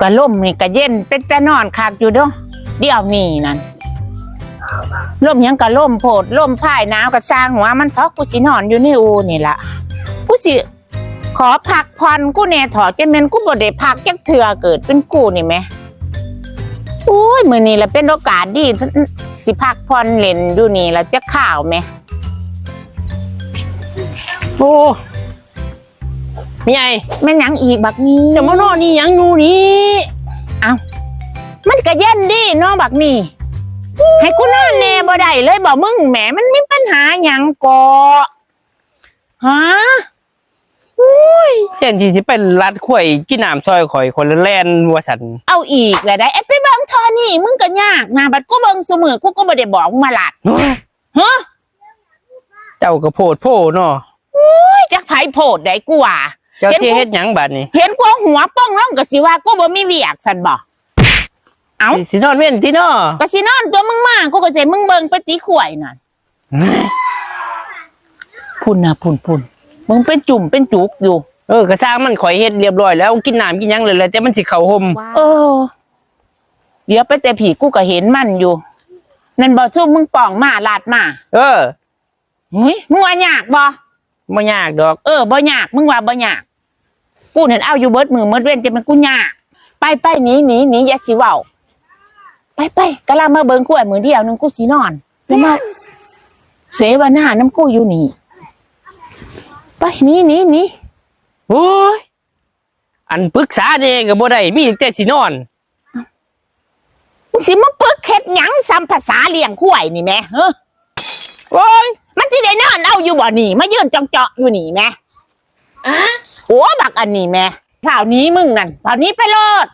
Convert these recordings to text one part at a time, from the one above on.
ก็ล่มนี่ก็เย็นเป็นแต่นอนคักอยู่เด้อเดี๋ยวนี้นั่นล่มหยังก็ล่มโพดล่มพ่ายหนาวก็สร้างหัวมันทอกกูสินอนอยู่ในอูนี่ล่ะกูสิขอพักผ่อนกูแน่ถอจะเมนกูบ่ได้พักจักเทื่อเกิดเป็นกูนี่แหมโอ้ยมื้อนี้ละเป็นโอกาสดีสิพักผ่อนเล่นอยู่นี่ละจะข่าวแหมโอ้มีไงแม่นหยังอีกบักนี้จะมานอนนี่หยังอยู่นี่ มันก็เย็นดิเนาะบักนี่ ให้กูนอนแน่บ่ได้เลยบ่มึงแหมมันมีปัญหาหยังก่อฮะเช่นที่สิเป็นรัดข่วยกินน้ำซอยข่อยคนละแลนว่าสันเอาอีกแล้วได้เอ้ไปเบิ่งทอนี่ มึงก็ยากนะบัดกูเบิ่งเสมอกูก็บ่ได้บอกมึงมาลัดฮะเจ้ากระโพดโพเนาะเฮ้ยจักไผโพดได้กูว่าเจ้าเห็นที่เฮ็ดหยังบัดนี่เห็นกูเอาหัวป้องลงก็สิว่ากูบ่มีเวียกซั่นบ่ เอ้า สินอนเว้นที่เนาะก็สินอนตัวมึงมากูก็สิให้มึงเบิ่งไปตีข่วยนั่นพุ่นนะพุ่นพุ่นมึงเป็นจุ่มเป็นจุกอยู่ เออกระซ้างมันข่อยเฮ็ดเรียบร้อยแล้วกินน้ำกินหยังเลยแหละแต่มันสิเข้าห่มเออ เดี๋ยวไปแต่ผีกูก็เห็นมันอยู่ นั่นบ่ซุ่มมึงป่องมาลาดมา เออหุยมึงว่ายากบ่บ่ยากดอก เออบ่ยากมึงว่าบ่ยาก กูนั่นเอาอยู่เบิดมือเบิดเว้นจะเป็นกูยาก ไปไปหนีหนีหนีอย่าสิเว้า ไปไปกะลามาเบิ่งกูไอ้มือเดียวนึงกูสินอนแล้วมาเสวนาน้ำกูอยู่นี่ ไปหนีหนีหนีโอ้ยอันปรึกษาเองก็บ่ได้มีแต่สินอนมึงสิมาปึกเฮ็ดหยังซ้ำภาษาเลี้ยงควายนี่แหม่เฮ้อโอ้ยมันสิได้นอนเอาอยู่บ่นี่มายืนจ้องเจาะอยู่นี่แหม่โอ้บักอันนี้แหม่เท่านี้มึงนั่นเท่านี้ไปโลด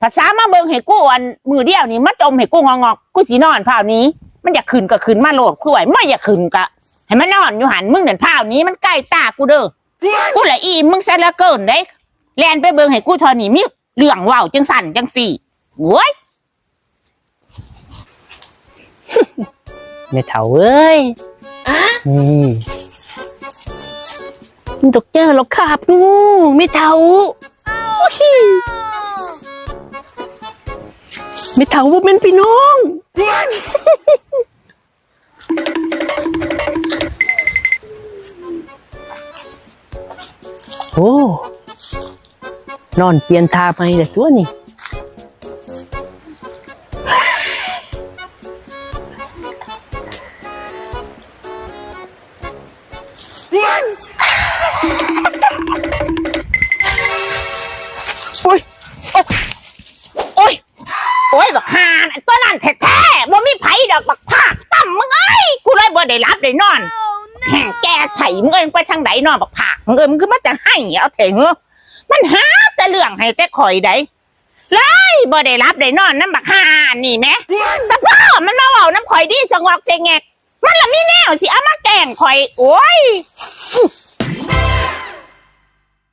ภาษามาเบิ่งให้กูอันมือเดียวนี่มาจมให้กูงอกๆกูสินอนเท่านี้ มันอยากขึ้นก็ขึ้นมาโลดควายไม่อยากขึ้นก็ให้มันนอนอยู่หันมึงนั่นเท่านี้มันใกล้ตากูเด้อกูละอีมึงซะเหลือเกินเด้แลนไปเบิ่งให้กูเท่านี้มีเรื่องเว้าจังสั่นจังสี่โว้ยไม่เฒ่าเอ้ยอืมมันตกเจอหรอกครับงูไม่เฒ่า ไม่เฒ่าว่าเป็นพี่น้องโอ้นอนเปลี่ยนทาไปแต่ตัวนี่ ได้รับได้นอนแห่งแกไถมึงเอ้ยมึงไปทางใดนอนบักภาคมึงเอ้ยมึงคือมาจะให้เอาเถอะเหรอมันหาแต่เรื่องให้แต่ข่อยได้เลยบ่ได้รับได้นอนน้ำบักฮานี่แหม่แต่พ่อมันมาเว้าน้ำข่อยดีจังหวอกเจงแงกมันละมีแนวสิเอามาแกล้งข่อย โอ้ยอื้อ